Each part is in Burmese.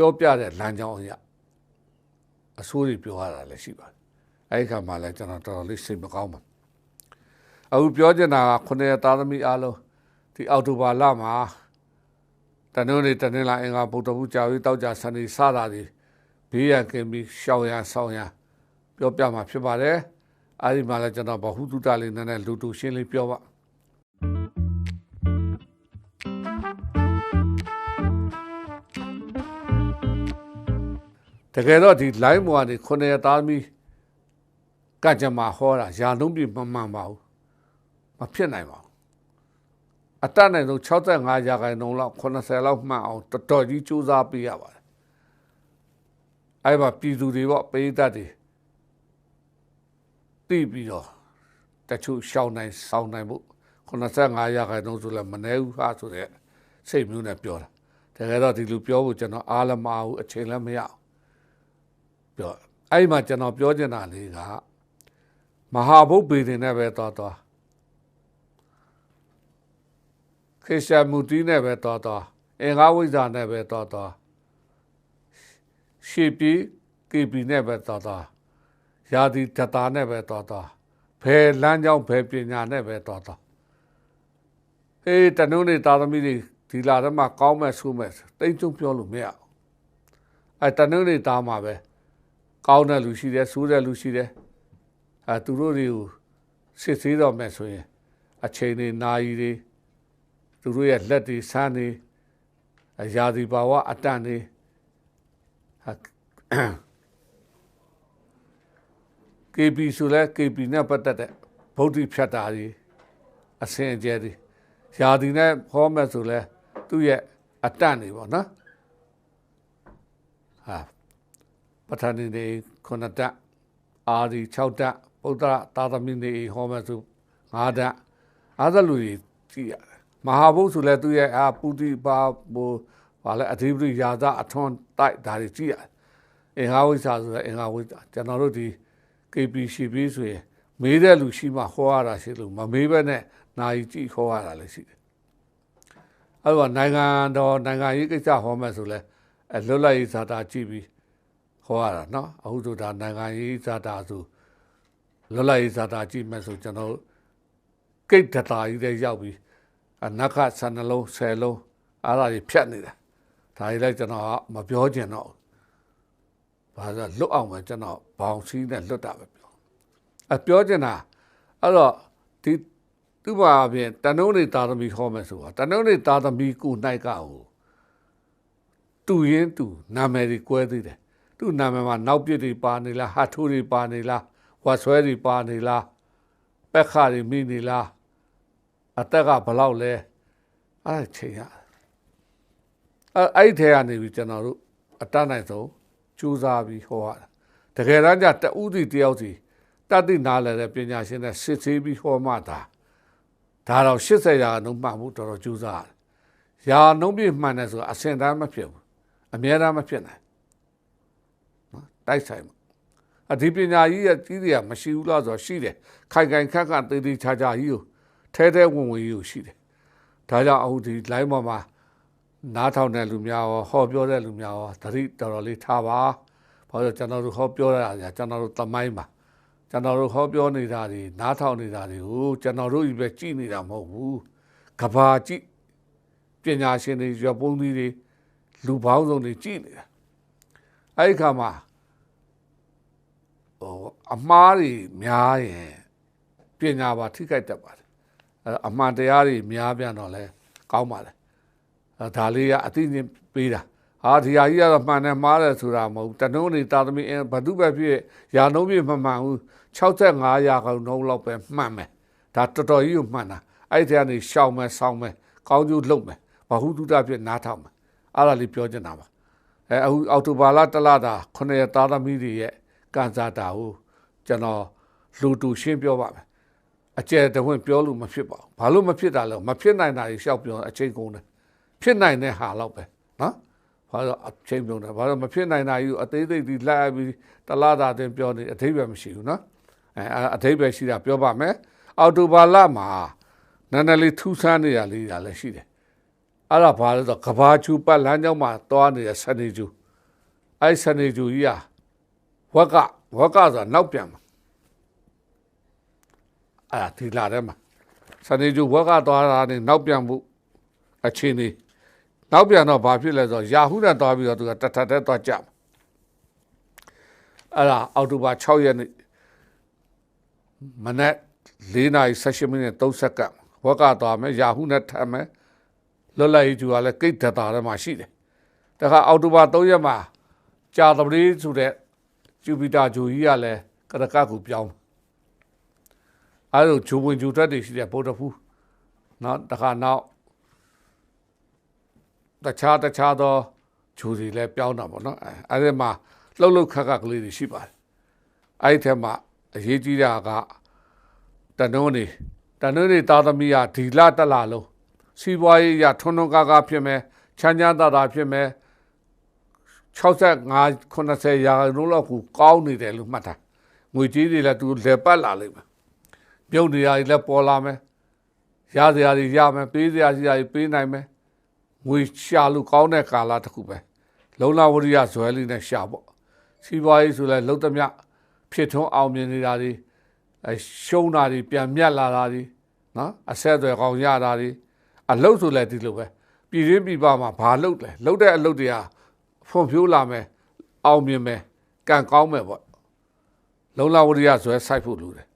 ပြောပြတဲ့လမ်းကြောင်းအရာအဆိုးတွေပြောရတာလည်းရှိပါတယ်အဲ့ဒီခါမှလည်းကျွန်တော်တော်တော်လေးစိတ်မကောင်းပါအခုပြောချင်တာကခုနှစ်သားသမီးအားလုံးဒီအောက်တိုဘာလမှာတနင်္ဂနွေတနင်္လာအင်္ဂါဗုဒ္ဓဘုရားကြီးတောက်ကြစနေစတာတွေဘေးရန်ကင်းပြီးရှောင်ရန်ဆောင်ရန်ပြောပြမှာဖြစ်ပါတယ်အဲ့ဒီမှာလည်းကျွန်တော်ဗဟုသုတလေးနည်းနည်းလူတူရှင်းလေးပြောပါ တကယ်တော့ဒီ line ပေါ်ကနေခုနှစ်သားသမီးကကြမှာဟောတာယာလုံးပြမမှန်ပါဘူးမဖြစ်နိုင်ပါဘူးအတတ်နိုင်ဆုံး65ရာခိုင်နှုန်းလောက်80လောက်မှန်အောင်တော်တော်ကြီးစူးစမ်းပေးရပါတယ်အဲ့မှာပြည်သူတွေပေါ့ပိဋကတ်တွေတိပြီးတော့တချို့ရှောင်းနိုင်စောင်းနိုင်ဖို့85ရာခိုင်နှုန်းဆိုလည်းမနေဘူးဟာဆိုတဲ့စိတ်မျိုးနဲ့ပြောတာတကယ်တော့ဒီလူပြောဖို့ကျွန်တော်အားလည်းမအားဘူးအချိန်လည်းမရအော င်ပြောအဲ့မှာကျွန်တော်ပြောချင်တာလေးကမဟာဘုတ်ပေတင်နဲ့ပဲတော်တော်ခေရှာမူတီနဲ့ပဲတော်တော်အင်္ဂါဝိဇ္ဇာနဲ့ပဲတော်တော်ရှေပီကေပီနဲ့ပဲတော်တော်ယာဒီတတာနဲ့ပဲတော်တော်ဘယ်လမ်းကြောင်းဘယ်ပညာနဲ့ပဲတော်တော်ဟေးတနုံးနေတာသမီတွေဒီလာတော့မှကောင်းမဲ့ဆိုးမဲ့တိတ်ကျုံပြောလို့မရအောင်အဲတနုံးနေတာမှာပဲ ကောင်းတဲ့လူရှိတယ်ဆိုးတဲ့လူရှိတယ်အဲသူတို့တွေကိုစစ်သေးတော့မဲ့ဆိုရင်အချိန်တွေနာရီတွေသူတို့ရဲ့လက်တွေဆန်းနေအရာဒီဘာဝအတန့်တွေဟာ KP ဆိုလဲ KP နဲ့ပတ်သက်တဲ့ဗုဒ္ဓဖြတ်တာကြီးအစင်အကျဲတွေယာဒီနဲ့ဟောမဲ့ဆိုလဲသူ့ရဲ့အတန့်တွေပေါ့နော်ဟာ ပဋ္ဌာန်းတွေခုနှစ်တက်အာဒီ6တက်ဗုဒ္ဓသာသမီတွေဟောမဲ့ဆို5တက်အားသလူကြီးကြည့်ရတယ်မဟာဘုတ်ဆိုလဲသူ့ရဲ့အာပုတိပါဘိုဘာလဲအဓိပတိယာသအထွန်းတိုက်ဒါတွေကြည့်ရတယ်အင်္ဂါဝိဇ္ဇာဆိုလဲအင်္ဂါဝိဇ္ဇာကျွန်တော်တို့ဒီ KPCB ဆိုရင်မေးတဲ့လူရှိမှဟောရတာရှိလို့မမေးဘဲနဲ့နိုင်ကြည့်ဟောရတာလည်းရှိတယ်။အဲ့တော့နိုင်ငံတော်နိုင်ငံရေးကိစ္စဟောမှဆိုလဲအလွတ်လပ်ရေးဇာတာကြည့်ပြီး ဟောရတာနော်။အခုဆိုတာနိုင်ငံရေးဇာတာဆိုလွတ်လပ်ရေးဇာတာကြည့်မှဆိုကျွန်တော်ကိတ်တတာကြီးတဲ့ရောက်ပြီးအနက္ခဆယ်နှလုံးဆယ်လုံးအားရဖြတ်နေတာ။ဒါကြီးလည်းကျွန်တော်မပြောချင်တော့ဘာသာလွတ်အောင်ပဲကျွန်တော်ဘောင်စည်းနဲ့လွတ်တာပဲပြောအပြောချင်တာအဲ့တော့ဒီသူ့ဘာပြင်တနုံးနေတာသမီခေါ်မယ်ဆိုတာတနုံးနေတာသမီကိုနိုင်ကဟိုတူရင်တူနာမည်တွေကွဲသေးတယ် သူ့နာမည်မှာနောက်ပြစ်တွေပါနေလားဟာထိုးတွေပါနေလားဝါဆွဲတွေပါနေလားပက်ခါတွေမိနေလားအသက်ကဘလောက်လဲအဲ့ချိန်ရအဲ့အဲ့ထဲကနေပြီးကျွန်တော်တို့အတတ်နိုင်ဆုံးကြိုးစားပြီးဟောရတာတကယ်တမ်းကျတဦးစီတယောက်စီတတ်သိနားလည်တဲ့ပညာရှင်နဲ့စစ်ဆေးပြီးဟောမှတာဒါတော့80ရာနှုန်းမှတ်မှုတော်တော်ကြိုးစားရတယ်ရာနှုန်းပြည့်မှန်တယ်ဆိုအစင်တမ်းမဖြစ်ဘူးအများတမ်းမဖြစ်နိုင်နော် တိုက်ဆိုင်မှာအဒီပညာကြီးရဲ့ကြီးတွေကမရှိဘူးလားဆိုတော့ရှိတယ်ခိုင်ခိုင်ခက်ခက်တေးသေးချာချာကြီးကိုထဲထဲဝင်ဝင်ကြီးကိုရှိတယ်ဒါကြောင့်အခုဒီ line ပေါ်မှာနားထောင်တဲ့လူများရောဟောပြောတဲ့လူများရောသတိတော်တော်လေးထားပါဘာလို့ကျွန်တော်တို့ဟောပြောရတာကျွန်တော်တို့တမိုင်းပါကျွန်တော်တို့ဟောပြောနေတာတွေနားထောင်နေတာတွေကိုကျွန်တော်တို့ကြီးပဲကြည်နေတာမဟုတ်ဘူးကဘာကြည့်ပညာရှင်တွေရပုံသီးတွေလူပေါင်းစုံတွေကြည်နေတာအဲ့ဒီခါမှာ ဟိုအမားတွေများရင်ပညာပါထိခိုက်တတ်ပါတယ်အမှန်တရားတွေများပြန်တော့လဲကောင်းပါလေဒါလေးကအသိဉာဏ်ပေးတာဟာဒီဟာကြီးကတော့မှန်တယ်မှားတယ်ဆိုတာမဟုတ်တနှုံးနေတာသမီးဘသူပဲဖြစ်ရာနှုံးပြမမှန်ဘူး65ရာခိုင်နှုန်းလောက်ပဲမှန်မယ်ဒါတော်တော်ကြီးကိုမှန်တာအဲ့ဒီကနေရှောင်မယ်ဆောင်းမယ်ကောင်းကျိုးလုပ်မယ်ဘဟုတုတဖြစ်နားထောင်မယ်အဲ့ဒါလေးပြောချင်တာပါအဲအခုအော်တိုဘာလတလတာ9ရက်သားသမီးတွေရဲ့ ကန်စာတာကိုကျွန်တော်လူတူရှင်းပြောပါမယ်အကျယ်တဝင့်ပြောလို့မဖြစ်ပါဘူးဘာလို့မဖြစ်တာလဲမဖြစ်နိုင်တာကြီးရှောက်ပြောအချိန်ကုန်တယ်ဖြစ်နိုင်တဲ့ဟာတော့ပဲနော်ဘာလို့အချိန်ပြုံးတယ်ဘာလို့မဖြစ်နိုင်တာကြီးအသေးသေးဒီလိုက်ပြီးတလားတာတင်ပြောနေအသေးပဲမရှိဘူးနော်အဲအသေးပဲရှိတာပြောပါမယ်အော်တိုဘာလမှာနည်းနည်းလေးထူးဆန်းနေရလေးရလည်းရှိတယ်အဲ့ဒါဘာလဲဆိုကဘာချူပတ်လမ်းကြောင်းမှာသွားနေတဲ့စနေချူအဲ့စနေဂျူကြီးอ่ะ ဝက်ကဝက်ကဆိုတာနောက်ပြန်မှာအာဒီလာတယ်မှာစနေဂျူဝက်ကသွားတာနေနောက်ပြန်မှုအချင်းနေနောက်ပြန်တော့ဘာဖြစ်လဲဆိုတော့ယာဟုနဲ့သွားပြီးတော့သူကတထတဲ့သွားကြမှာအဲ့ဒါအောက်တိုဘာ6ရက်နေ့မနက်၄နာရီ16မိနစ်30စက္ကန့်ဝက်ကသွားမယ်ယာဟုနဲ့ထပ်မယ်လွတ်လပ်ရေးဂျူကလည်းကိတ်ဒတာထဲမှာရှိတယ်တခါအောက်တိုဘာ3ရက်မှာကြာသပတေးဆိုတဲ့ ဂျူပီတာဂျူကြီးကလည်းကရကကိုပြောင်းအဲလိုဂျူဝင်ဂျူတက်တွေရှိတဲ့ဗုဒ္ဓဖူးနော်တခါနောက်တခြားတခြားသောဂျူတွေလည်းပြောင်းတာပေါ့နော်အဲအဲဒီမှာလှုပ်လှုပ်ခက်ခက်ကလေးတွေရှိပါတယ်အဲ့ဒီထဲမှာအရေးကြီးတာကတနုံးနေတနုံးနေသားသမီးကဒီလတက်လာလို့စီးပွားရေးရထွန်းထွန်းကားကားဖြစ်မယ်ချမ်းချမ်းသာသာဖြစ်မယ် 65 80ရာခိုင်နှုန်းလောက်ကိုကောင်းနေတယ်လို့မှတ်တာငွေကြေးတွေလည်းသူလေပတ်လာလိမ့်မယ်ပြုတ်နေရာတွေလည်းပေါ်လာမယ်ရစရာတွေရမယ်ပေးစရာစရာတွေပေးနိုင်မယ်ငွေရှာလို့ကောင်းတဲ့ကာလတစ်ခုပဲလုံလဝရိယဇွဲလေးနဲ့ရှာပေါ့စီးပွားရေးဆိုလဲလုံးသမျှဖြစ်ထွန်းအောင်မြင်နေတာတွေအရှုံးတာတွေပြန်မြတ်လာတာတွေနော်အဆက်အသွယ်ကောင်းရတာတွေအလုတ်ဆိုလဲဒီလိုပဲပြည်ရင်းပြည်ပမှာဘာလုတ်လဲလုတ်တဲ့အလုတ်တွေက ဖွံ့ဖြိုးလာမယ်အောင်မြင်မယ်ကံကောင်းမယ်ပေါ့လုံလဝရိယဇွဲစိုက်ဖို့လိုတယ်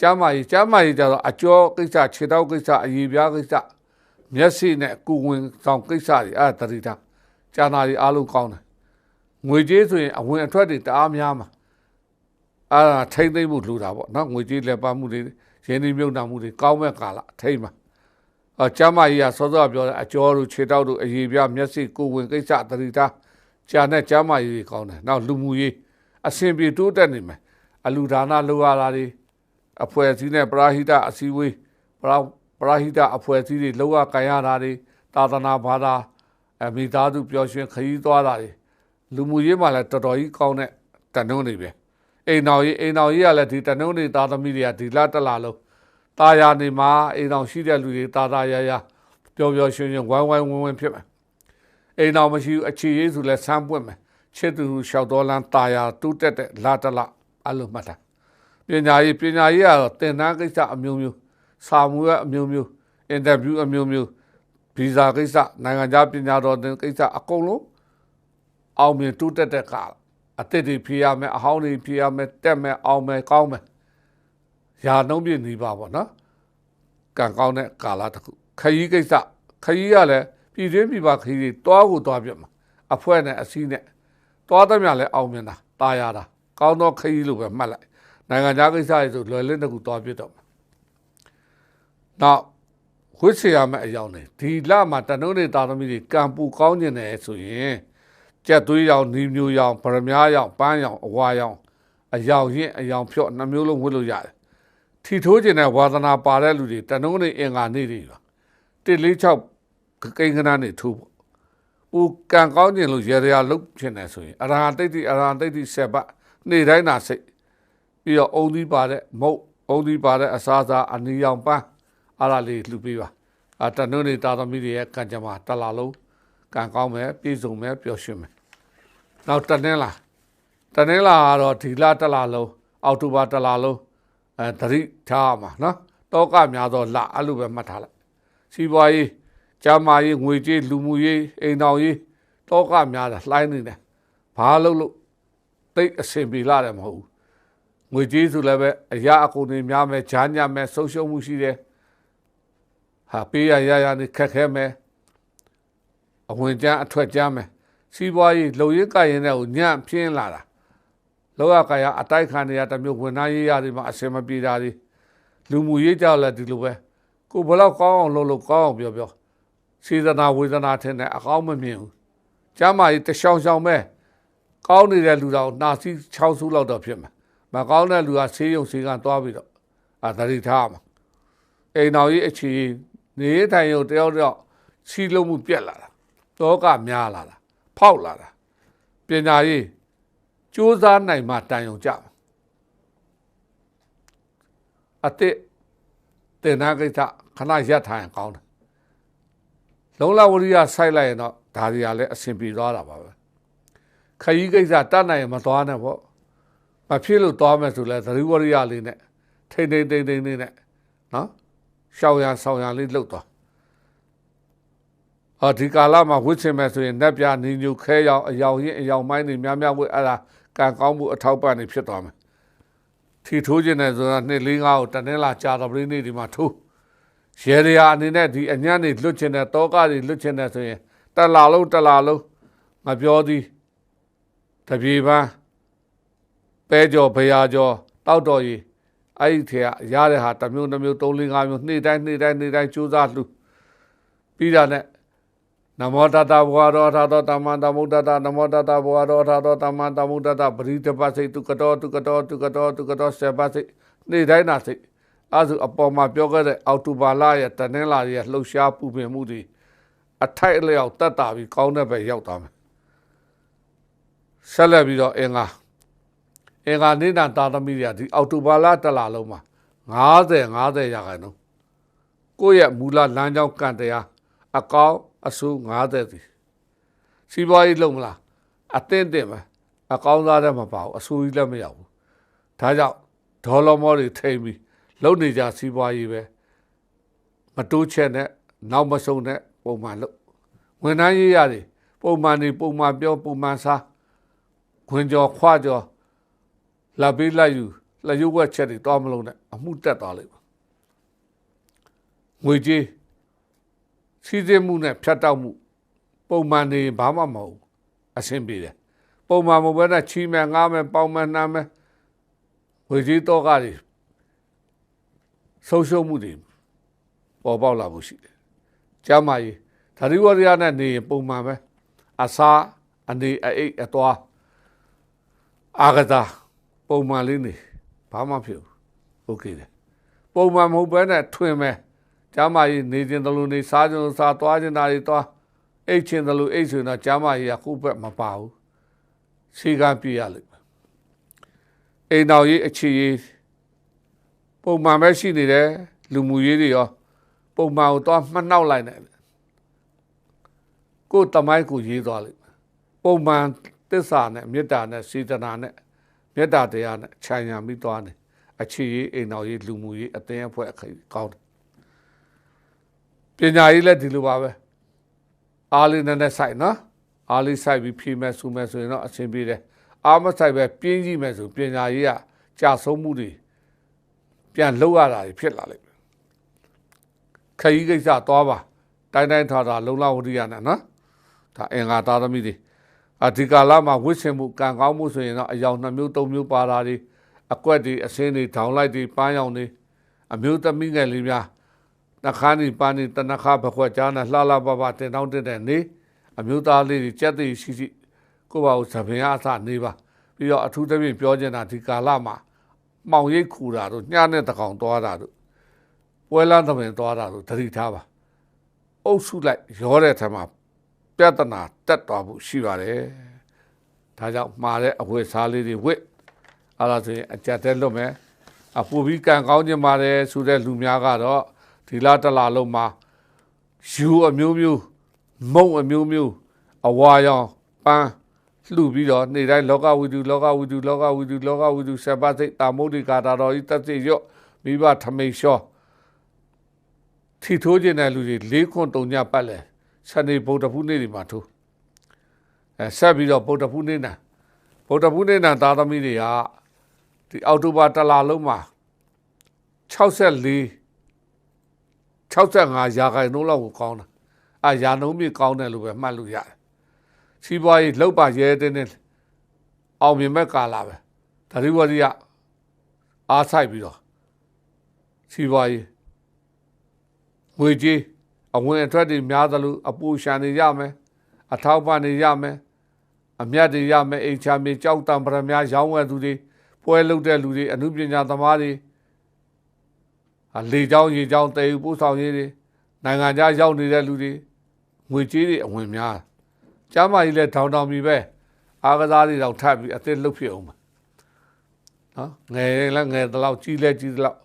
ကျမ်းမာရေးကျမ်းမာရေးကြတော့အကျော်ကိစ္စခြေထောက်ကိစ္စအည်ပြားကိစ္စမျက်စိနဲ့ကုဝင်ဆောင်ကိစ္စတွေအဲ့ဒါတတိတာကျန်တာတွေအားလုံးကောင်းတယ်ငွေကြေးဆိုရင်အဝင်အထွက်တွေတအားများမှာအဲ့ဒါထိမ့်သိမ့်မှုလူတာပေါ့နော်ငွေကြေးလက်ပါမှုတွေရင်းနှီးမြုပ်နှံမှုတွေကောင်းမဲ့ကာလထိမ့်မှာအကျမ်းမာရေးကစောစောပြောတဲ့အကျော်တို့ခြေထောက်တို့အည်ပြားမျက်စိကုဝင်ကိစ္စတတိတာ ကျန်တဲ့ကျမ်းမာရေးတွေကောင်းတယ်နောက်လူမှုရေးအစဉ်ပြေတိုးတက်နေမယ်အလူဒါနလိုရတာတွေအဖွဲ့အစည်းနဲ့ပရာဟိတအစည်းအဝေးပရာပရာဟိတအဖွဲ့အစည်းတွေလောကကံရတာတွေသာသနာဘာသာအမိသားစုပျော်ရွှင်ခရီးသွားတာတွေလူမှုရေးမှာလည်းတော်တော်ကြီးကောင်းတဲ့တန်နှုံးတွေပဲအိမ်တော်ကြီးအိမ်တော်ကြီးကလည်းဒီတန်နှုံးတွေသားသမီးတွေကဒီလတက်လာလို့ตาယာနေမှာအိမ်တော်ရှိတဲ့လူတွေตาตาရရပျော်ပျော်ရွှင်ရွှင်ဝိုင်းဝိုင်းဝင်းဝင်းဖြစ်မယ် အိမ်တော်မရှိဘူးအခြေရေးဆိုလဲဆမ်းပွင့်မယ်ချစ်သူလျှောက်တော်လန်းตาယာတူးတက်တဲ့လာတလအဲ့လိုမှတ်တာပညာရေးပညာရေးကတော့သင်တန်းကိစ္စအမျိုးမျိုးစာမှုရအမျိုးမျိုးအင်တာဗျူးအမျိုးမျိုးဗီဇာကိစ္စနိုင်ငံခြားပညာတော်သင်ကိစ္စအကုန်လုံးအောင်မြင်တိုးတက်တဲ့ကအသစ်တွေဖြေရမယ်အဟောင်းတွေဖြေရမယ်တက်မယ်အောင်မယ်ကောင်းမယ်ရာနှုံးပြနေပါပေါ့နော်ကံကောင်းတဲ့ကာလတစ်ခုခရီးကိစ္စခရီးကလည်း ပြည်တွင်းပြည်ပခရီးတွေတွားကိုတွားပြမှာအဖွဲနဲ့အစည်းနဲ့တွားသမျှလည်းအောင်မြင်တာตายရတာကောင်းသောခရီးလို့ပဲမှတ်လိုက်နိုင်ငံခြားကိစ္စတွေဆိုလွယ်လင်းတစ်ခုတွားပြတော့မှာနောက်ဝိဆရာမဲ့အယောင်နေဒီလမှာတနုံးနေတာသမီးတွေကံပူကောင်းကျင်တယ်ဆိုရင်ကြက်သွေးရောင်နီမျိုးရောင်ဗရမ ्या ရောင်ပန်းရောင်အဝါရောင်အယောင်ရင့်အယောင်ဖြော့နှမျိုးလုံးဝတ်လို့ရတယ်ထီထိုးခြင်းနဲ့ဝါသနာပါတဲ့လူတွေတနုံးနေအင်္ဂါနေတွေပါ146 ကိန်းကနာနေထိုးပေါ့ဦးကံကောင်းခြင်းလို့ရေရလုတ်ခြင်းတယ်ဆိုရင်အရဟံတိတ်တိအရဟံတိတ်တိဆက်ပတ်နေ့တိုင်းသာစိတ်ပြီးတော့အုံသီးပါတဲ့မုတ်အုံသီးပါတဲ့အစားစားအနီရောင်ပန်းအားလာလေးလှူပေးပါအတနုံးနေတာသမီးတွေရဲ့ကံကြမ္မာတလာလုံးကံကောင်းမယ်ပြည့်စုံမယ်ပျော်ရွှင်မယ်နောက်တနင်္လာတနင်္လာကတော့ဒီလတလာလုံးအောက်တိုဘာတလာလုံးအဲသတိထားမှာနော်တောကများသောလအဲ့လိုပဲမှတ်ထားလိုက်စီးပွားရေး ကျမ်းမာရေးငွေကြေးလူမှုရေးအိမ်တော်ရေးတောကများတာလှိုင်းနေတယ်ဘာလို့လို့တိတ်အဆင်ပြေလာတယ်မဟုတ်ဘူးငွေကြေးဆိုလည်းပဲအရာအကုန်တွေများမယ်ဂျားညမယ်ဆုံးရှုံးမှုရှိတယ်ဟာပေးရရရနေခက်ခဲမယ်အဝင်ကျန်းအထွက်ကျန်းမယ်စီးပွားရေးလုံရင်းကရင်တဲ့ကိုညံ့ပြင်းလာတာလောကကာယအတိုက်ခံနေရတမျိုးဝင်နာရေးရတွေမှာအစင်မပြေတာတွေလူမှုရေးကြောက်လည်းဒီလိုပဲကိုဘလောက်ကောင်းအောင်လုပ်လို့ကောင်းအောင်ပြောပြော စေတနာဝေဒနာထင်တယ်အကောင်းမမြင်ဘူးကျမ်းမာရေးတရှောင်ရှောင်ပဲကောင်းနေတဲ့လူတော်နာစီ6စုလောက်တော့ဖြစ်မှာမကောင်းတဲ့လူကဆေးရုံဆေးကန်သွားပြီးတော့အာတတိထားမှာအိမ်တော်ကြီးအခြေနေထိုင်ရုံတယောက်တယောက်စီလုံးမှုပြက်လာတာတောကများလာတာဖောက်လာတာပညာရေးစူးစမ်းနိုင်မှတန်ရုံကြမှာအတိတင်နာကိစ္စခဏရပ်ထိုင်ကောင်းတယ် လုံလဝရိယစိုက်လိုက်ရင်တော့ဒါတွေကလည်းအဆင်ပြေသွားတာပါပဲခရီးကိစ္စတတ်နိုင်ရင်မသွားနဲ့ပေါ့မဖြစ်လို့သွားမယ်ဆိုလဲသတိဝရိယလေးနဲ့ထိမ့်ထိမ့်ထိမ့်ထိမ့်လေးနဲ့နော်ရှောင်ရဆောင်ရလေးလှုပ်သွားဟောဒီကာလမှာဝစ်ချင်မဲ့ဆိုရင်နက်ပြနင်းညူခဲရောက်အယောင်ရင်အယောင်မိုင်းနေများများဝစ်အဲ့ဒါကံကောင်းမှုအထောက်ပံ့နေဖြစ်သွားမယ်ထီထိုးခြင်းနဲ့ဆိုတာနှစ်လေးငါးကိုတနေ့လာကြာတော်ပရိနေဒီမှာထိုး ရေရရာအနေနဲ့ဒီအညံ့နေလွတ်ချင်တဲ့တောကတွေလွတ်ချင်တဲ့ဆိုရင်တက်လာလုံးတက်လာလုံးမပြောသည်တပြေပန်းပဲကြော်ဘရာကြော်တောက်တော်ကြီးအဲ့ဒီထဲကရတဲ့ဟာတစ်မျိုးတစ်မျိုး၃၄၅မျိုးနေ့တိုင်းနေ့တိုင်းနေ့တိုင်းကြိုးစားလှူပြီးတာနဲ့နမောတတဘဝရောထာသောတမ္မတမုဒ္ဒတနမောတတဘဝရောထာသောတမ္မတမုဒ္ဒတပရိတပစိတ်တုကတောတုကတောတုကတောတုကတောဆေပစိတ်နေ့တိုင်းနာစိတ် အဲဆိုအပေါ်မှာပြောခဲ့တဲ့အောက်တိုဘာလရဲ့တနင်္လာရဲ့လှုပ်ရှားပူပင်မှုတွေအထိုက်အလျောက်တက်တာပြီးကောင်းတဲ့ဘက်ရောက်သွားမယ်ဆက်လက်ပြီးတော့အင်္ဂါအင်္ဂါနေတာတာသမီတွေကဒီအောက်တိုဘာလတစ်လလုံးမှာ90 90ရာခိုင်နှုန်းကိုယ့်ရဲ့မူလလမ်းကြောင်းကံတရားအကောင်းအဆိုး90စီစီးပွားရေးလုံးမလားအသင့်တင်ပဲအကောင်းစားတဲ့မပါဘူးအဆိုးကြီးလည်းမရောက်ဘူးဒါကြောင့်ဒေါ်လာမောတွေထိမ့်ပြီး လုံနေကြစီးပွားရေးပဲမတိုးချက်နဲ့နောက်မဆုံးနဲ့ပုံမှန်လို့ဝန်ထမ်းရေးရတယ်ပုံမှန်နေပုံမှန်ပြောပုံမှန်စားခွင်ကြော်ခွကြော်လာပေးလိုက်ယူလက်ရုပ်ဝက်ချက်တွေတောင်းမလုံးနဲ့အမှုတက်သွားလိမ့်မယ်ငွေကြေးစီးစင်းမှုနဲ့ဖြတ်တောက်မှု ပုံမှန်နေဘာမှမဟုတ်အဆင်ပြေတယ်ပုံမှန်မဟုတ်ဘဲနဲ့ချီမယ်ငားမယ်ပေါင်းမယ်နှမ်းမယ်ဝေကြီးတော့ကားတွေ ဆုံးရှုံးမှုတွေပေါ်ပေါက်လာဖို့ရှိတယ်။ကျမကြီးဓာတိဝရရနဲ့နေရင်ပုံမှန်ပဲအစာအနေအိတ်အသွားအာဂတာပုံမှန်လေးနေဘာမှဖြစ်ဘူး။ Okay တယ်။ပုံမှန်မဟုတ်ဘဲနဲ့ထွင်မယ်။ကျမကြီးနေခြင်းတလူနေစားခြင်းစားသွားခြင်းဒါတွေသွားအိတ်ခြင်းတလူအိတ်ဆိုရင်တော့ကျမကြီးကခုဘက်မပါဘူး။ခြေကပြရလိမ့်မယ်။အိမ်တော်ကြီးအခြေကြီး ပုံမှန်ပဲရှိနေတယ်လူမှုရေးတွေရောပုံမှန်ကိုသွားမှတ်နှောက်လိုက်တယ်ကိုယ်တမိုင်းကိုရေးသွားလိမ့်မယ်ပုံမှန်သစ္စာနဲ့မေတ္တာနဲ့စေတနာနဲ့မေတ္တာတရားနဲ့ခြံရံပြီးသွားတယ်အခြေရေးအိမ်တော်ရေးလူမှုရေးအသင်းအဖွဲ့အခါကောင်းတယ်ပညာရေးလည်းဒီလိုပါပဲအားလေးနဲ့နဲ့ဆိုင်နော်အားလေးဆိုင်ပြီးဖြေမဲ့ဆူမဲ့ဆိုရင်တော့အဆင်ပြေတယ်အားမဆိုင်ပဲပြင်းကြည့်မဲ့ဆိုပညာရေးကကြာဆုံးမှုတွေ ပြန်လှုပ်ရတာဖြစ်လာလိမ့်မယ်ခရီးကိစ္စသွားပါတိုင်းတိုင်းထွာထွာလုံလောက်ဝရိယနဲ့နော်ဒါအင်္ဂါသားသမီးတွေအဒီကာလမှာဝစ်စင်မှုကံကောင်းမှုဆိုရင်တော့အယောင်နှစ်မျိုးသုံးမျိုးပါတာတွေအကွက်တွေအစင်းတွေထောင်လိုက်တွေပန်းရောင်တွေအမျိုးသမီးငယ်လေးများနှခမ်းဒီပန်းဒီတနခါဘခွက်ကြားနဲ့လှလှပပတင်တောင်းတက်တဲ့နေအမျိုးသားလေးတွေကြက်သိရှိရှိကိုယ့်ဘာကိုသပင်အစနေပါပြီးတော့အထူးသဖြင့်ပြောချင်တာဒီကာလမှာ မှောင်ရိပ်ခူတာတို့ညနဲ့တကောင်သွားတာတို့ပွဲလန်းသပင်သွားတာတို့သတိထားပါအုပ်စုလိုက်ရောတဲ့ထက်မှာပြဿနာတက်သွားဖို့ရှိပါတယ်ဒါကြောင့်မှားတဲ့အဝတ်စားလေးတွေဝတ်အဲ့ဒါဆိုရင်အကြက်တဲလွတ်မယ်အပူပြီးကံကောင်းခြင်းပါတယ်ဆိုတဲ့လူများကတော့ဒီလားတလားလုံးမှာယူအမျိုးမျိုးမုံအမျိုးမျိုးအဝါရောင်ပန်း လှူပြီးတော့နေ့တိုင်းလောကဝိတုလောကဝိတုလောကဝိတုလောကဝိတုဆက်ပါစိတ်တာမုဒ္ဒိကာတာတော်ဤတက်စိရော့မိဘထမိန်လျှောထီထိုးခြင်းတဲ့လူတွေ၄ခွန်တုံညပတ်လဲစနေဗုဒ္ဓဖူးနေ့တွေမှာထိုးအဲဆက်ပြီးတော့ဗုဒ္ဓဖူးနေ့နာဗုဒ္ဓဖူးနေ့နာသားသမီးတွေကဒီအောက်တိုဘာတလလုံးမှာ64 65ရာခိုင်နှုန်းလောက်ကိုကောင်းတာအာရာနှုန်းမြင့်ကောင်းတယ်လို့ပဲမှတ်လို့ရတယ် စီးပွားရေးလောက်ပါရဲတဲ့နဲ့အောင်မြင်မဲ့ကာလာပဲဒါရီဝရီကအားဆိုင်ပြီးတော့စီးပွားရေးငွေကြေးအဝင်အထွက်တွေများသလိုအပူရှာနေရမယ်အထောက်ပံ့နေရမယ်အမြတ်တွေရမယ်အိမ်ချာမြေကြောက်တံပရမများရောင်းဝယ်သူတွေပွဲလုပ်တဲ့လူတွေအမှုပညာသမားတွေလေချောင်းရေချောင်းတည်ယူပို့ဆောင်ရေးတွေနိုင်ငံခြားရောက်နေတဲ့လူတွေငွေကြေးတွေအဝင်များ ကျမ်းမာကြီးလဲထောင်ထောင်ပြီးပဲအားကစားတွေတော့ထပ်ပြီးအသစ်လုတ်ဖြစ်အောင်နော်ငယ်လဲငယ်တလောက်ကြီးလဲကြီးတလောက်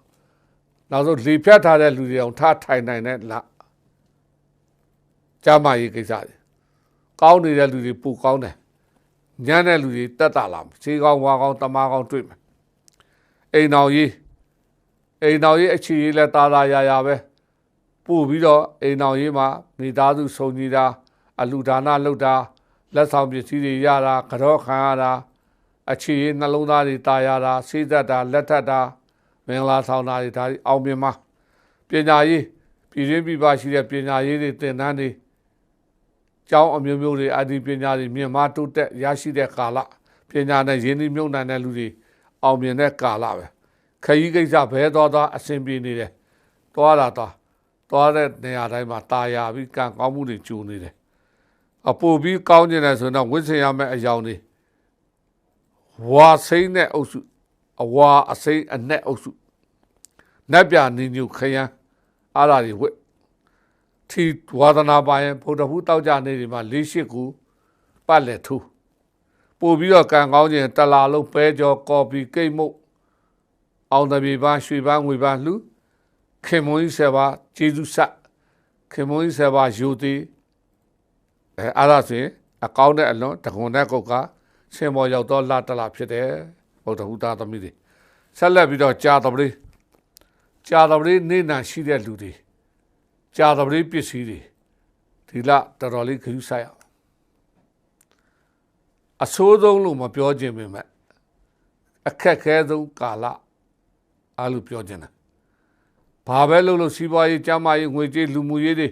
နောက်ဆုံးလေဖြတ်ထားတဲ့လူတွေအောင်ထားထိုင်နိုင်တဲ့လကျမ်းမာရေးကိစ္စတွေကောင်းနေတဲ့လူတွေပူကောင်းတယ်ညံ့တဲ့လူတွေတက်တာလာခြေကောင်းဝါကောင်းတမားကောင်းတွေ့မယ်အိမ်တော်ကြီးအိမ်တော်ကြီးအခြေကြီးလဲတာတာရာရာပဲပို့ပြီးတော့အိမ်တော်ကြီးမှာမိသားစုစုံကြီးတာ အလူဒါနလုပ်တာလက်ဆောင်ပစ္စည်းတွေရတာကြောခံရတာအခြေကြီးနှလုံးသားတွေတာရတာစိတ်သက်တာလက်ထက်တာမင်္ဂလာဆောင်တာတွေဒါတွေအောင်မြင်မှာပညာရေးပြည်ရင်းပြည်ပရှိတဲ့ပညာရေးတွေသင်တန်းတွေကျောင်းအမျိုးမျိုးတွေအဒီပညာတွေမြင့်မားတိုးတက်ရရှိတဲ့ကာလပညာနဲ့ရင်းနှီးမြှုပ်နှံတဲ့လူတွေအောင်မြင်တဲ့ကာလပဲခရီးကိစ္စဘဲတော်တော်အဆင်ပြေနေတယ်တွားတာတော့တွားတဲ့နေရာတိုင်းမှာတာယာပြီးကံကောင်းမှုတွေကျူနေတယ် အပူပြီးကောင်းကျင်တယ်ဆိုတော့ဝိဆင်ရမယ့်အယောင်တွေဝါစိမ့်တဲ့အုပ်စုအဝါအစိမ့်အနက်အုပ်စုနတ်ပြနေညုခရမ်းအားရတွေဝက်ထီဝါဒနာပါရင်ဗုဒ္ဓဟူတောက်ကြနေဒီမှာ၄၈ခုပတ်လက်ထူပို့ပြီးတော့ကံကောင်းခြင်းတလာလုံးပဲကြောကော်ပီကိတ်မုတ်အောင်တပြေပန်းရွှေပန်းငွေပန်းလှူခင်မွန်ကြီးဆယ်ပါဂျေဇုဆက်ခင်မွန်ကြီးဆယ်ပါယူသည် အဲအားရဆိုရင်အကောင်းတဲ့အလွန်တခွန်တဲ့ကုတ်ကဆင်မော်ရောက်တော့လာတလာဖြစ်တယ်ဗုဒ္ဓဟူသားသမီးတွေဆက်လက်ပြီးတော့ကြာတပလေးကြာတပလေးနေနာရှိတဲ့လူတွေကြာတပလေးပစ္စည်းတွေဒီလတော်တော်လေးခရူးဆိုင်အောင်အဆိုးဆုံးလို့မပြောခြင်းပေမဲ့အခက်ခဲဆုံးကာလအားလို့ပြောခြင်းတယ်ဘာပဲလုပ်လို့စီးပွားရေးကျန်းမာရေးငွေကြေးလူမှုရေးတွေ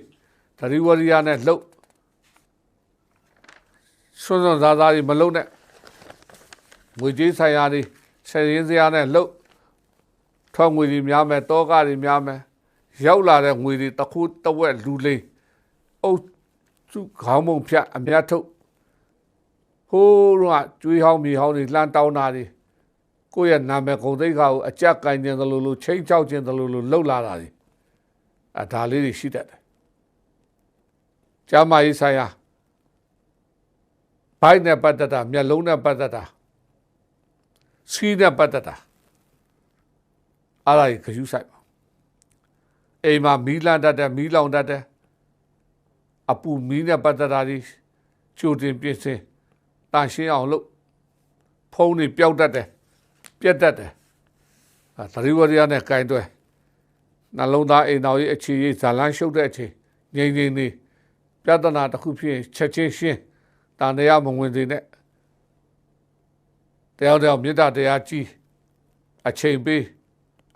တရိဝရိယနဲ့လှုပ် စွန်းစွန်းစားစားတွေမလှုပ်နဲ့ငွေကြေးဆိုင်ရာတွေဆယ်ရင်းစရာနဲ့လှုပ်ထွက်ငွေတွေများမယ်တောကတွေများမယ်ရောက်လာတဲ့ငွေတွေတစ်ခုတစ်ဝက်လူလိမ့်အုပ်စုခေါင်းမုံဖြတ်အမြတ်ထုတ်ဟိုးတော့ကျွေးဟောင်းမြေဟောင်းတွေလှမ်းတောင်းတာတွေကိုယ့်ရဲ့နာမည်ဂုံသိက္ခာကိုအကြက်ကင်ခြင်းသလိုလိုချိန်ချောက်ခြင်းသလိုလိုလှုပ်လာတာတွေအဒါလေးတွေရှိတတ်တယ်။ကျမ်းမာရေးဆိုင်ရာ ဘိုက်နဲ့ပတ်သက်တာမျက်လုံးနဲ့ပတ်သက်တာစီးနဲ့ပတ်သက်တာအားရခ ्यू ဆိုင်ပါအိမ်မှာမီးလန့်တတ်တယ်မီးလောင်တတ်တယ်အပူမီးနဲ့ပတ်သက်တာဒီချိုတင်ပြင်ဆင်တန်ရှင်းအောင်လုပ်ဖုံးတွေပျောက်တတ်တယ်ပြက်တတ်တယ်အဲသတိဝရိယနဲ့ကင်တွဲနှလုံးသားအိမ်တော်ရဲ့အခြေရေးဇာလန်းရှုပ်တဲ့အချိန်ငြိမ်ငြိမ်နေပြဿနာတစ်ခုဖြစ်ရင်ချက်ချင်းရှင်း တန်တရားမဝင်သေးနဲ့တရားတော်မေတ္တာတရားကြီးအချိန်ပေး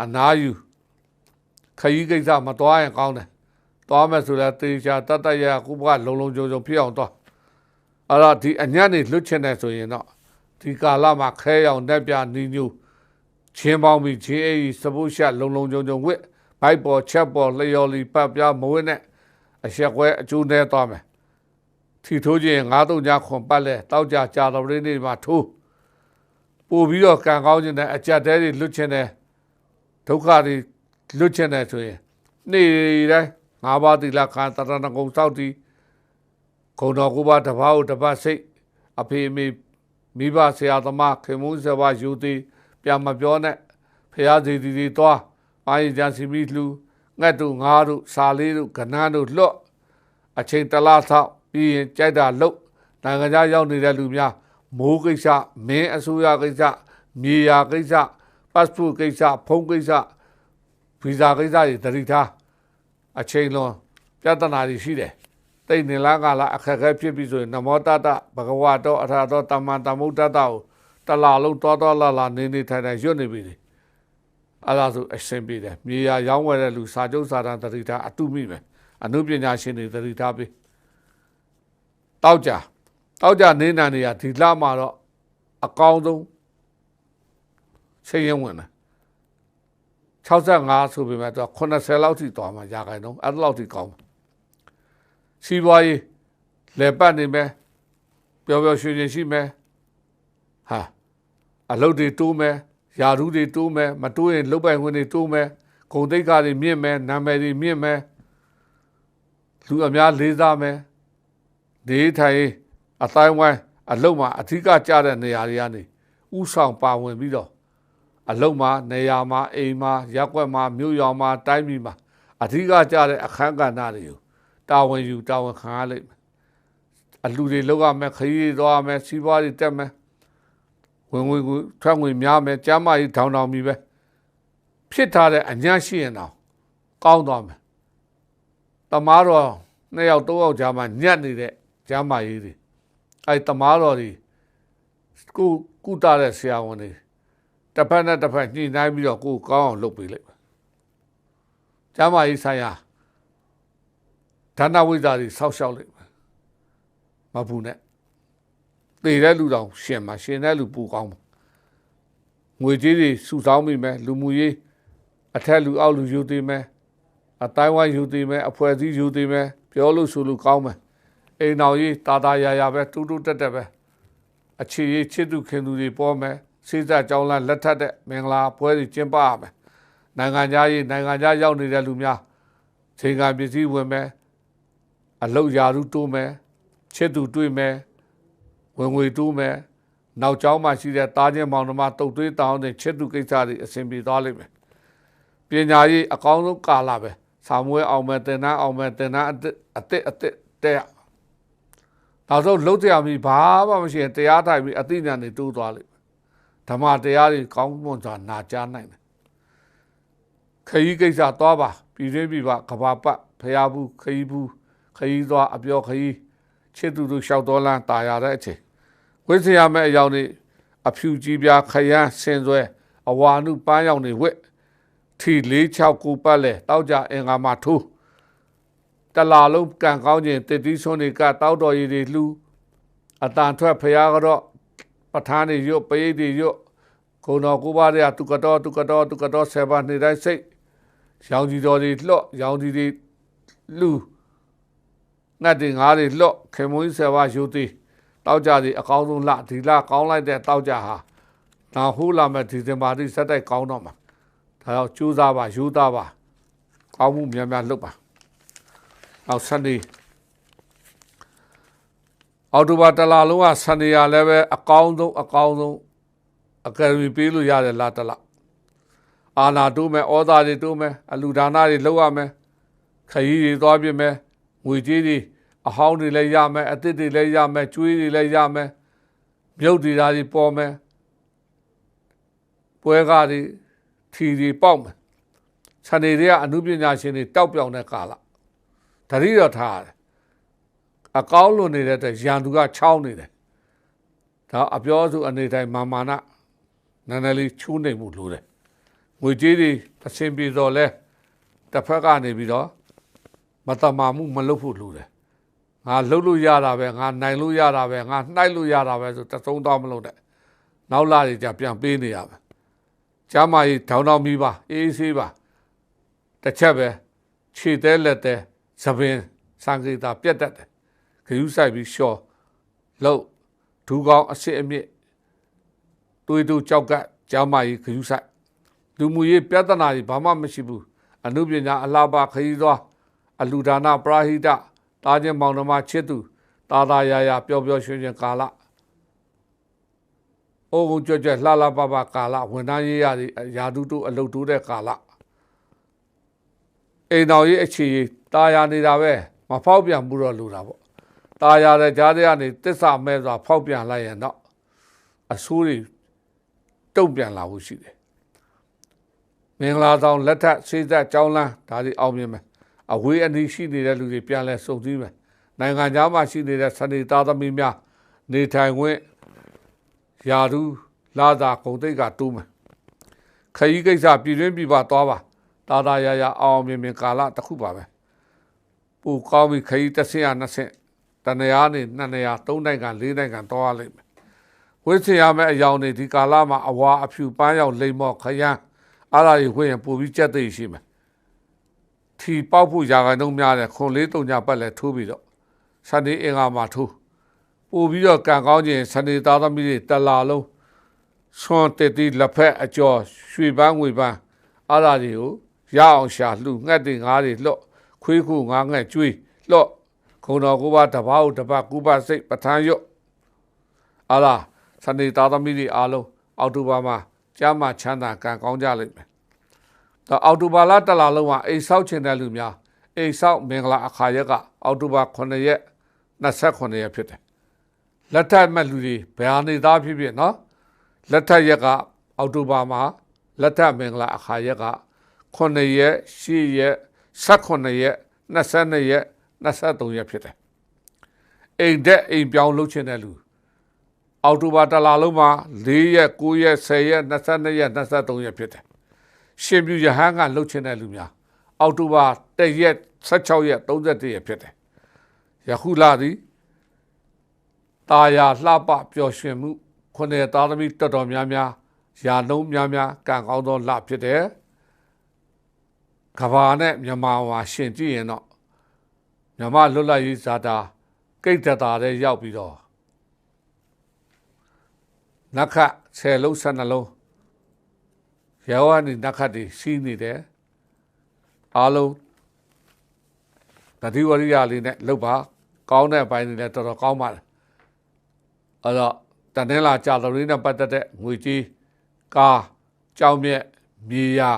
အနာယူခရီးကိစ္စမသွားရင်ကောင်းတယ်သွားမယ်ဆိုတော့တေချာတတ်တရကုဘကလုံလုံကြုံကြုံဖြစ်အောင်သွားအဲ့တော့ဒီအညံ့နေလွတ်ချင်တယ်ဆိုရင်တော့ဒီကာလမှာခဲရောင်တက်ပြနီညူချင်းပေါင်းပြီးချင်းအေးစပုတ်ရှလုံလုံကြုံကြုံဝစ်ဘိုက်ပေါ်ချက်ပေါ်လျော်လီပတ်ပြမဝစ်နဲ့အဆက်ကွဲအကျိုးနဲ့သွားမယ် ထီထိုးခြင်းငါးတုံညာခွန်ပတ်လဲတောက်ကြကြာတော်လေးနေမှာထိုးပို့ပြီးတော့ကံကောင်းခြင်းနဲ့အကြက်တဲတွေလွတ်ခြင်းနဲ့ဒုက္ခတွေလွတ်ခြင်းနဲ့ဆိုရင်နေ့တိုင်းငါးပါးသီလခံတရဏဂုံစောက်တီဂုံတော်ကိုပါတပါးကိုတပတ်စိတ်အဖေအမေမိဘဆရာသမားခင်မုန်းဆဘာယူသည်ပြန်မပြောနဲ့ဖရာစီတီတီသွားအာရင်ကြစီမီလှူငှက်တို့ငါးတို့စာလေးတို့ကနန်းတို့လွတ်အချိန်တလားဆောက် ပြီးရင်ကြိုက်တာလုတ်နိုင်ငံခြားရောက်နေတဲ့လူများမိုးကိစ္စမင်းအစိုးရကိစ္စမြေယာကိစ္စပတ်စပို့ကိစ္စဖုန်းကိစ္စဗီဇာကိစ္စတွေတတိထားအချိန်လွန်ပြဿနာတွေရှိတယ်တိတ်နေလားကလားအခက်အခဲဖြစ်ပြီဆိုရင်နမောတတဘဂဝတောအထာတောတမ္မတမုဒ္ဒတကိုတလာလုံးတောတောလာလာနေနေထိုင်ထိုင်ရွတ်နေပြီအဲ့ဒါဆိုအရှင်ပြီတယ်မြေယာရောင်းဝယ်တဲ့လူစာချုပ်စာတမ်းတတိထားအတုမိပဲအနုပညာရှင်တွေတတိထားပြီ တောက်ကြတောက်ကြနေနံနေရဒီလမှာတော့အကောင်းဆုံးချိန်ရင်ဝင်တယ်65ဆိုပေမဲ့တော့80လောက်ထိသွားမှာရာခိုင်နှုန်းအဲ့လောက်ထိကောင်းစီးပွားရေးလေပတ်နေမယ်ပျော်ပျော်ရွှင်ရွှင်ရှိမယ်ဟာအလုပ်တွေတိုးမယ်ယာရုတွေတိုးမယ်မတိုးရင်လုပ်ပိုင်ခွင့်တွေတိုးမယ်ဂုံတိတ်ခါတွေမြင့်မယ်နာမည်တွေမြင့်မယ်လူအများလေးစားမယ် နေထိုင်အတိုင်းဝိုင်းအလုံးမှာအထူးကကြတဲ့နေရာတွေကနေဥဆောင်ပါဝင်ပြီးတော့အလုံးမှာနေရာမှာအိမ်မှာရက်ွက်မှာမြို့ရွာမှာတိုင်းပြည်မှာအထူးကကြတဲ့အခန်းကဏ္ဍတွေကိုတာဝန်ယူတာဝန်ခံရလိမ့်မယ်အလူတွေလောက်ရမယ်ခရီးတွေသွားရမယ်စီးပွားတွေတက်မယ်ဝင်ဝင်ကိုထွက်ငွေများမယ်ကျမ်းမာရေးထောင်ထောင်ပြီပဲဖြစ်ထားတဲ့အညာရှိရင်တော့ကောင်းသွားမယ်တမားတော်နှစ်ယောက်သုံးယောက်ကြားမှာညက်နေတဲ့ ကျမ်းမာရေးတွေအဲတမားတော်တွေကုကုတာတဲ့ဆရာဝန်တွေတစ်ဖက်နဲ့တစ်ဖက်ညှိနှိုင်းပြီးတော့ကိုကောင်းအောင်လုပ်ပေးလိုက်မယ်ကျမ်းမာရေးဆိုင်ရာဒါနဝိဇ္ဇာတွေဆောက်ရှောက်လိုက်မယ်မဘူးနဲ့သေတဲ့လူတောင်ရှင်မှာရှင်တဲ့လူပူကောင်းမှာငွေကြေးတွေစုဆောင်းမိမယ်လူမှုရေးအထက်လူအောက်လူယူသေးမယ်အတိုင်းဝိုင်းယူသေးမယ်အဖွဲ့အစည်းယူသေးမယ်ပြောလို့ဆိုလို့ကောင်းမယ် အိမ်တော်ကြီးတာတာယာယာပဲတူတူတက်တက်ပဲအခြေရေးချစ်သူခင်သူတွေပေါ်မယ်စိစက်ကြောင်းလန်းလက်ထက်တဲ့မင်္ဂလာပွဲတွေကျင်းပရမယ်နိုင်ငံသားရေးနိုင်ငံသားရောက်နေတဲ့လူများချိန်ကပစ္စည်းဝင်မယ်အလောက်ယာရုတိုးမယ်ချစ်သူတွေ့မယ်ဝင်ငွေတိုးမယ်နောက်ကျောင်းမှာရှိတဲ့တားချင်းမောင်နှမတုတ်သွေးတောင်းတဲ့ချစ်သူကိစ္စတွေအဆင်ပြေသွားလိမ့်မယ်ပညာရေးအကောင်းဆုံးကာလပဲဆာမွေးအောင်မယ်တင်နှန်းအောင်မယ်တင်နှန်းအစ်အစ်အစ်တဲ့ နောက်ဆုံးလှုပ်ကြပြီဘာမှမရှိရင်တရားထိုင်ပြီးအသိဉာဏ်တွေတိုးသွားလိမ့်မယ်ဓမ္မတရားတွေကောင်းမွန်စွာနာကြားနိုင်တယ်ခရီးကိစ္စသွားပါပြည်တွင်းပြည်ပကဘာပတ်ဖျားဘူးခရီးဘူးခရီးသွားအပြောခရီးချစ်သူတို့လျှောက်တော်လန်းတာရတဲ့အချိန်ဝိဇ္ဇယမဲ့အယောင်တွေအဖြူကြီးပြားခရမ်းဆင်ဆွဲအဝါနုပန်းရောင်တွေဝက်ထီ၄၆ကိုပတ်လဲတောက်ကြအင်္ဂါမှာထိုး တလာလုံးကံကောင်းခြင်းတတိဆွန်းတွေကတောက်တော်ရည်တွေလှူအတန်ထွက်ဖျားကတော့ပဋ္ဌာန်းတွေရွတ်ပရိတ်တွေရွတ်ခုံတော်ကိုပါရတုကတော်တုကတော်တုကတော်ဆယ်ပါးနေတိုင်းစိတ်ရောင်ကြီးတော်တွေလှော့ရောင်ကြီးတွေလူငတ်တွေငါးတွေလှော့ခေမွေးဆယ်ပါးယူသည်တောက်ကြသည်အကောင်းဆုံးလဒီလကောင်းလိုက်တဲ့တောက်ကြဟာနောက်ဟိုးလာမဲ့ဒီဇင်ဘာတိစက်တိုက်ကောင်းတော့မှာဒါတော့ကြိုးစားပါယူသားပါကောင်းမှုများများလုပ်ပါ နောက်ဆန်ဒီအော်တိုဘာတလာလုံးကဆန်ဒီရလည်းပဲအကောင်းဆုံးအကောင်းဆုံးအကယ်ဒမီပေးလို့ရတယ်လားတလားအာနာတိုးမယ်ဩသာတွေတိုးမယ်အလူဒါနတွေလုပ်ရမယ်ခရီးတွေသွားပြမယ်ငွေကြေးတွေအဟောင်းတွေလည်းရမယ်အသစ်တွေလည်းရမယ်ကျွေးတွေလည်းရမယ်မြုပ်တွေဓာတ်တွေပေါ်မယ်ပွဲကားတွေထီတွေပေါက်မယ်ဆန်တွေတွေကအမှုပညာရှင်တွေတောက်ပြောင်တဲ့ကာလ တတိတော်ထားတယ်အကောင်းလွန်နေတဲ့အတွက်ရန်သူကချောင်းနေတယ်ဒါအပြောစုအနေတိုင်းမာမာနနည်းနည်းလေးချိုးနေမှုလိုတယ်ငွေကြေးတွေအဆင်ပြေတော့လဲတစ်ဖက်ကနေပြီးတော့မတမာမှုမလုပ်ဖို့လိုတယ်ငါလှုပ်လို့ရတာပဲငါနိုင်လို့ရတာပဲငါနှိုက်လို့ရတာပဲဆိုတသုံးတော့မလုပ်တဲ့နောက်လာတွေじゃပြန်ပေးနေရမယ်ကျမ်းမာရေးထောင်းထောင်းပြီးပါအေးအေးဆေးပါတစ်ချက်ပဲခြေသေးလက်သေး သပင်စံကေတာပြတ်တတ်တယ်ခရူးဆိုင်ပြီးရှော့လို့ဒူကောင်းအစ်စ်အမြင့်တွေးတူကြောက်ကကျမ်းမာရေးခရူးဆိုင်လူမှုရေးပြဿနာတွေဘာမှမရှိဘူးအမှုပညာအလားပါခရီးသွားအလူဒါနပရာဟိတတားခြင်းမောင်နှမချစ်သူတာတာယာယာပျော်ပျော်ရွှင်ရွှင်ကာလအိုးဘုံကြွကြွလှလှပပကာလဝန်ထမ်းရေးရသည်ယာတုတုအလုတ်တိုးတဲ့ကာလအိမ်တော်ရေးအခြေရေး တာယာနေတာပဲမဖောက်ပြန်ဘူးတော့လူတာပေါ့တာယာတဲ့ကြားတဲ့ကနေတစ္ဆာမဲစွာဖောက်ပြန်လိုက်ရင်တော့အဆိုးတွေတုံ့ပြန်လာဖို့ရှိတယ်မင်္ဂလာဆောင်လက်ထက်ဆေးသက်ကြောင်းလန်းဒါဒီအောင်မြင်မယ်အဝေးအနီးရှိနေတဲ့လူတွေပြန်လဲစုံစည်းမယ်နိုင်ငံခြားမှာရှိနေတဲ့စနေသားသမီးများနေထိုင်ခွင့်ယာဒူးလာသာကုန်သိက်ကတိုးမယ်ခရီးကိစ္စပြည်တွင်းပြည်ပသွားပါတာတာရရအောင်မြင်မြင်ကာလတစ်ခုပါပဲ ပူကောင်းပြီးခရီးတစ်ဆင့်ရနှစ်ဆင့်တနေရာနေနှစ်နေရာသုံးနိုင်ငံလေးနိုင်ငံသွားရလိမ့်မယ်ဝိသေရမယ့်အယောင်တွေဒီကာလမှာအဝါအဖြူပန်းရောက်လိမ့်မော့ခရမ်းအားလာကြီးဝှင့်ရင်ပို့ပြီးကြက်သိရှိမယ်ထီပေါက်ဖို့ရာခိုင်နှုန်းများတယ်ခွန်လေးတုံညာပတ်လဲထိုးပြီးတော့စနေအင်္ဂါမှာထိုးပို့ပြီးတော့ကံကောင်းခြင်းစနေသားသမီးတွေတလာလုံးဆွန်တက်တီလက်ဖက်အကျော်ရွှေပန်းငွေပန်းအားလာတွေကိုရအောင်ရှာလှူငှက်တွေငါးတွေလှော့ ခွေးခုငါးငှက်ကျွေးလှော့ခုံတော်ကိုပါတပားကိုတပတ်ကူပါစိတ်ပထန်းရွတ်အားလာစနေသားသမီးတွေအားလုံးအောက်တိုဘာမှာကျမ်းမာချမ်းသာကံကောင်းကြလိမ့်မယ်။ဒါအောက်တိုဘာလတလလုံးမှာအိမ်ဆောက်ချင်တဲ့လူများအိမ်ဆောက်မင်္ဂလာအခါရက်ကအောက်တိုဘာ9ရက်28ရက်ဖြစ်တယ်လက်ထပ်မဲ့လူတွေဘယ်ဟာနေသားဖြစ်ဖြစ်နော်လက်ထပ်ရက်ကအောက်တိုဘာမှာလက်ထပ်မင်္ဂလာအခါရက်က9ရက်10ရက် 18ရက်22ရက်23ရက်ဖြစ်တယ်အိမ်တဲ့အိမ်ပြောင်းလုပ်ချင်တဲ့လူအောက်တိုဘာတစ်လလုံးမှာ4ရက်9ရက်10ရက်22ရက်23ရက်ဖြစ်တယ်ရှင်ပြူရဟန်းကလှုပ်ချင်တဲ့လူများအောက်တိုဘာ1ရက်16ရက်31ရက်ဖြစ်တယ်ယခုလာသည်ตาယာလှပပျော်ရွှင်မှုခုနှစ်သားသမီးတော်တော်များများယာလုံးများများကံကောင်းသောလဖြစ်တယ် ကဘာနဲ့မြန်မာမှာရှင်ကြည့်ရင်တော့မြန်မာလွတ်လပ်ရေးဇာတာကိတ်တတာတဲ့ရောက်ပြီးတော့နက္ခဆယ်လုံး၁၂လုံးရောဝနီနက္ခတ်တွေစီးနေတယ်အားလုံးတတိဝရိယလေးနဲ့လှုပ်ပါကောင်းတဲ့ဘိုင်းတွေလည်းတော်တော်ကောင်းပါတယ်အဲ့တော့တနင်္လာကြာတော်လေးနဲ့ပတ်သက်တဲ့ငွေကြီးကားကြောင်မြက်မြေယာ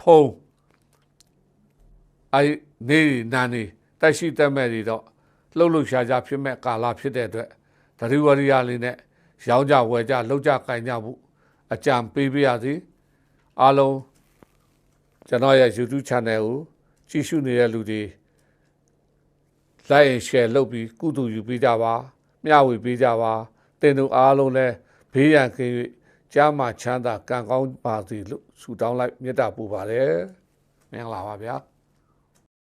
ဖုံး အဲ့နေနာနေတက်ရှိတက်မဲ့တွေတော့လှုပ်လှုပ်ရှားရှားဖြစ်မဲ့ကာလဖြစ်တဲ့အတွက်တတိဝရိယလေးနဲ့ရောင်းကြဝယ်ကြလှုပ်ကြကင်ကြမှုအကြံပေးပြရစီအားလုံးကျွန်တော်ရဲ့ YouTube channel ကိုကြည့်ရှုနေတဲ့လူတွေ like and share လုပ်ပြီးကုသိုလ်ယူပေးကြပါမျှဝေပေးကြပါတင်သူအားလုံးလည်းဘေးရန်ကင်း၍ကြားမှာချမ်းသာကံကောင်းပါစေလို့ဆုတောင်းလိုက်မေတ္တာပို့ပါတယ်မင်္ဂလာပါဗျာ